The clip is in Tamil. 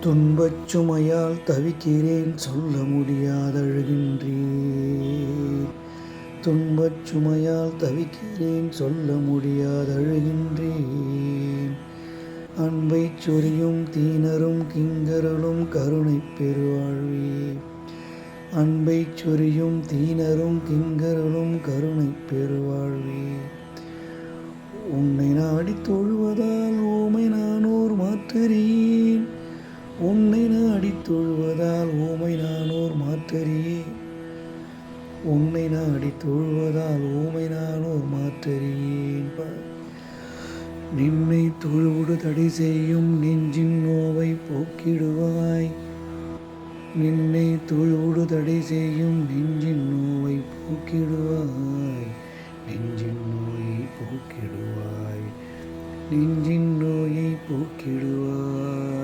துன்பச் சுமையால் தவிக்கிறேன் சொல்ல முடியாதழுகின்றேன் துன்பச் சுமையால் தவிக்கிறேன் சொல்ல முடியாதழுகின்றேன் அன்பைச் சொரியும் தீனரும் கிங்கரலும் கருணை பெருவாழ்வே. அன்பைச் சொரியும் தீனரும் கிங்கரலும் கருணை பெருவாழ்வே. உன்னை நாடி தொழுவதால் ஓமை நானோர் மாற்றறியேன் உன்னை நாடி தொழுவதால் ஓமை நானோர் மாற்றறியே. உன்னை நாடி தொழுவதால் ஓமை நானோர் மாற்றறியேன் நின்னை தொழுவுடு தடை செய்யும் நெஞ்சின் நோவை போக்கிடுவாய். நின்னை தொழுவுடு தடை செய்யும் நெஞ்சின் நோவை போக்கிடுவாய். நெஞ்சின் நோயை போக்கிடுவாய். நெஞ்சின் நோயை போக்கிடுவாய்.